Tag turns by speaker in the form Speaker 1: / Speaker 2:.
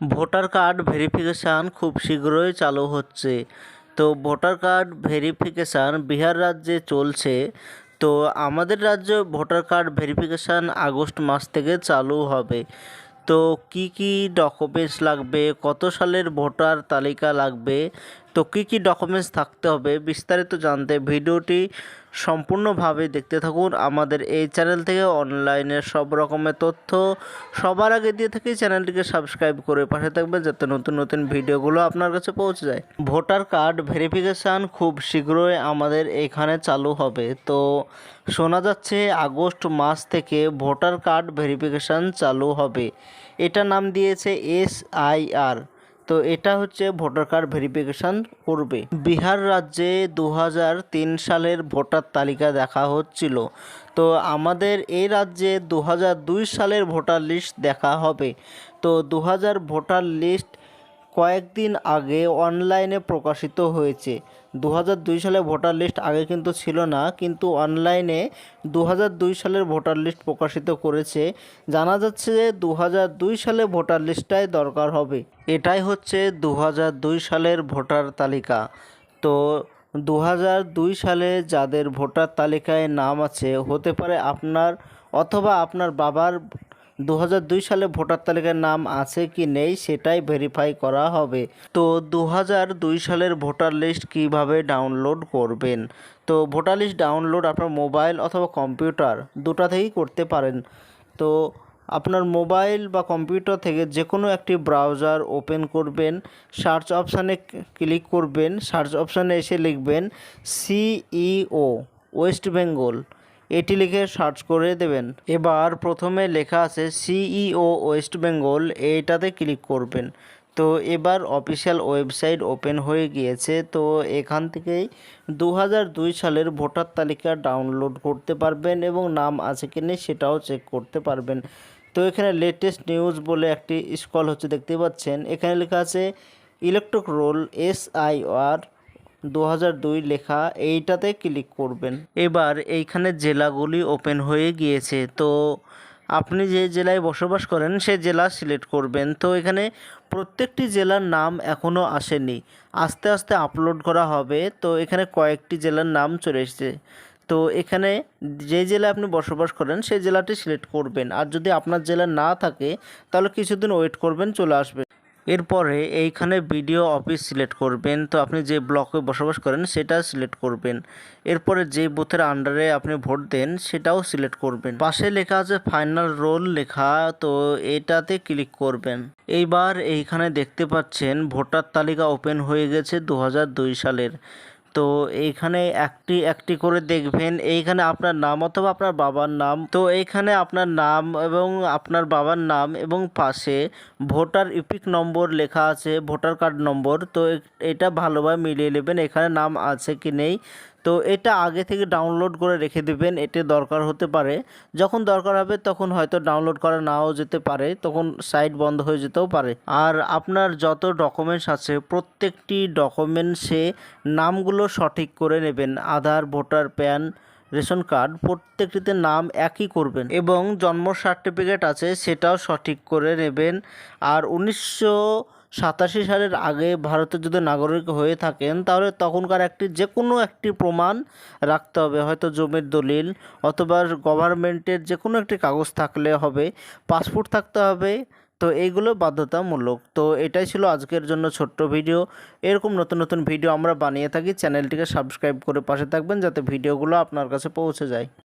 Speaker 1: Voter card verification খুব শীঘ্রই চালু হচ্ছে। তো ভোটার কার্ড ভেরিফিকেশান বিহার রাজ্যে চলছে। তো আমাদের রাজ্যে ভোটার কার্ড ভেরিফিকেশান আগস্ট মাস থেকে চালু হবে। তো কি কি ডকুমেন্টস লাগবে? কত সালের ভোটার তালিকা লাগবে? তো কি কি ডকুমেন্টস থাকতে হবে? বিস্তারিত জানতে ভিডিওটি সম্পূর্ণভাবে দেখতে থাকুন। আমাদের এই চ্যানেল থেকে অনলাইনের সব রকমের তথ্য সবার আগে দিয়ে থেকে। চ্যানেলটিকে সাবস্ক্রাইব করে পাশে থাকবেন যাতে নতুন নতুন ভিডিওগুলো আপনার কাছে পৌঁছে যায়। ভোটার কার্ড ভেরিফিকেশান খুব শীঘ্রই আমাদের এখানে চালু হবে। তো শোনা যাচ্ছে আগস্ট মাস থেকে ভোটার কার্ড ভেরিফিকেশান চালু হবে। এটা নাম দিয়েছে এস আই আর। তো এটা হচ্ছে ভোটার কার্ড ভেরিফিকেশান করবে। বিহার রাজ্যে দু সালের ভোটার তালিকা দেখা হচ্ছিল। তো আমাদের এই রাজ্যে দু সালের ভোটার লিস্ট দেখা হবে। তো দু হাজার ভোটার লিস্ট কয়েকদিন আগে অনলাইনে প্রকাশিত হয়েছে। দু সালে ভোটার লিস্ট আগে কিন্তু ছিল না, কিন্তু অনলাইনে দু সালের ভোটার লিস্ট প্রকাশিত করেছে। জানা যাচ্ছে যে দু সালে ভোটার লিস্টটাই দরকার হবে। এটাই হচ্ছে দু সালের ভোটার তালিকা। তো দু সালে যাদের ভোটার তালিকায় নাম আছে, হতে পারে আপনার অথবা আপনার বাবার দু সালে ভোটার তালিকায় নাম আছে কি নেই সেটাই ভেরিফাই করা হবে। তো দু সালের ভোটার লিস্ট কীভাবে ডাউনলোড করবেন? তো ভোটার লিস্ট ডাউনলোড আপনার মোবাইল অথবা কম্পিউটার দুটা থেকেই করতে পারেন। তো আপনার মোবাইল বা কম্পিউটার থেকে যে কোনো একটি ব্রাউজার ওপেন করবেন সার্চ অপশানে ক্লিক করবেন সার্চ অপশানে এসে লিখবেন সিইও ওয়েস্ট বেঙ্গল এটি লিখে সার্চ করে দেবেন। এবার প্রথমে লেখা আছে, সিইও ওয়েস্ট বেঙ্গল এইটাতে ক্লিক করবেন। তো এবার অফিসিয়াল ওয়েবসাইট ওপেন হয়ে গিয়েছে। তো এখান থেকেই দু সালের ভোটার তালিকা ডাউনলোড করতে পারবেন এবং নাম আছে কি নেই সেটাও চেক করতে পারবেন। তো এখানে লেটেস্ট নিউজ বলে একটি স্কল হচ্ছে, দেখতে পাচ্ছেন। এখানে লেখা আছে, electoral roll S I R দু লেখা এইটাতে ক্লিক করবেন। এবার এইখানে জেলাগুলি ওপেন হয়ে গিয়েছে। তো আপনি যে জেলায় বসবাস করেন, সে জেলা সিলেক্ট করবেন। তো এখানে প্রত্যেকটি জেলার নাম এখনও আসেনি। আস্তে আস্তে আপলোড করা হবে। তো এখানে কয়েকটি জেলার নাম চলে এসেছে। তো এখানে যে জেলায় আপনি বসবাস করেন সেই জেলাটি সিলেক্ট করবেন। আর যদি আপনার জেলা না থাকে, তাহলে কিছুদিন ওয়েট করবেন, চলে আসবে এরপরে এইখানে বিডিও অফিস সিলেক্ট করবেন। তো আপনি যে ব্লকে বসবাস করেন সেটা সিলেক্ট করবেন। এরপরে যে বুথের আন্ডারে আপনি ভোট দেন সেটাও সিলেক্ট করবেন। পাশে লেখা আছে ফাইনাল রোল লেখা, তো এটাতে ক্লিক করবেন। এইবার এইখানে দেখতে পাচ্ছেন ভোটার তালিকা ওপেন হয়ে গেছে দু হাজার দুই সালের। তো এইখানে একটি একটি করে দেখবেন। এইখানে আপনার নাম অথবা আপনার বাবার নাম। তো এইখানে আপনার নাম এবং আপনার বাবার নাম এবং পাশে ভোটার ইপিক নম্বর লেখা আছে, ভোটার কার্ড নম্বর। তো এটা ভালোভাবে মিলিয়ে নেবেন এখানে নাম আছে কি নেই। তো এটা আগে থেকে ডাউনলোড করে রেখে দেবেন এটি দরকার হতে পারে। যখন দরকার হবে তখন হয়তো ডাউনলোড করা নাও যেতে পারে, তখন সাইট বন্ধ হয়ে যেতেও পারে। আর আপনার যত ডকুমেন্টস আছে, প্রত্যেকটি ডকুমেন্টসে নামগুলো সঠিক করে নেবেন। Aadhaar, voter, pan, ration card, প্রত্যেকটিতে নাম একই করবেন এবং জন্ম সার্টিফিকেট আছে, সেটাও সঠিক করে নেবেন। আর উনিশশো সাতাশি সালের আগে ভারতের যদি নাগরিক হয়ে থাকেন, তাহলে তখনকার একটি যে কোনো একটি প্রমাণ রাখতে হবে। হয়তো জমির দলিল অথবা গভর্নমেন্টের যে কোনো একটি কাগজ থাকলে হবে, পাসপোর্ট থাকতে হবে। তো এইগুলো বাধ্যতামূলক। তো এটাই ছিল আজকের জন্য ছোট্ট ভিডিও। এরকম নতুন নতুন ভিডিও আমরা বানিয়ে থাকি, চ্যানেলটিকে সাবস্ক্রাইব করে পাশে থাকবেন যাতে ভিডিওগুলো আপনার কাছে পৌঁছে যায়।